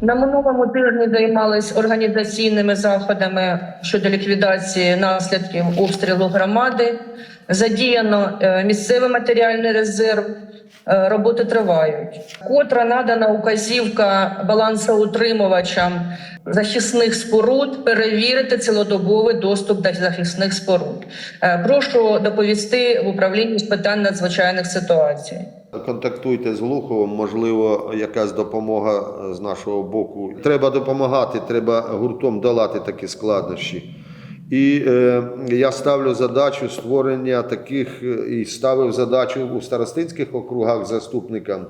На минулому тижні займались організаційними заходами щодо ліквідації наслідків обстрілу громади. Задіяно е, місцевий матеріальний резерв. Е, Роботи тривають. Котра надана указівка балансоутримувачам захисних споруд перевірити цілодобовий доступ до захисних споруд. Е, Прошу доповісти в управлінні з питань надзвичайних ситуацій. Контактуйте з Глуховим, можливо, якась допомога з нашого боку. Треба допомагати, треба гуртом долати такі складнощі. І е, я ставлю задачу створення таких е, і ставив задачу у старостинських округах заступникам,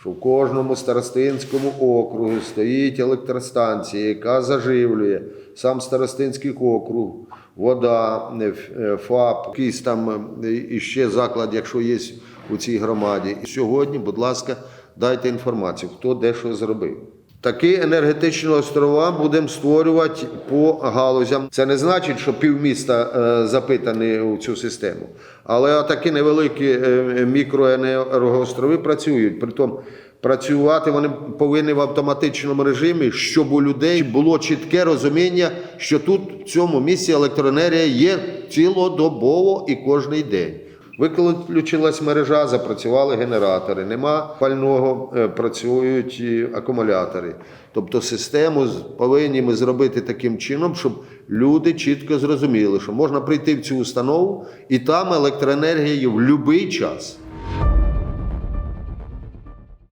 що в кожному старостинському округу стоїть електростанція, яка заживлює сам старостинський округ, вода, е, е, ФАП, якийсь там е, і ще заклад, якщо є у цій громаді. І сьогодні, будь ласка, дайте інформацію, хто де що зробив. Такі енергетичні острова будемо створювати по галузям. Це не значить, що півміста е, запитані у цю систему. Але такі невеликі е, мікроенергоострови працюють. Притом працювати вони повинні в автоматичному режимі, щоб у людей було чітке розуміння, що тут в цьому місці електроенергія є цілодобово і кожний день. Виключилась мережа, запрацювали генератори. Нема пального, е, працюють акумулятори. Тобто систему повинні ми зробити таким чином, щоб люди чітко зрозуміли, що можна прийти в цю установу, і там електроенергія в будь-який час.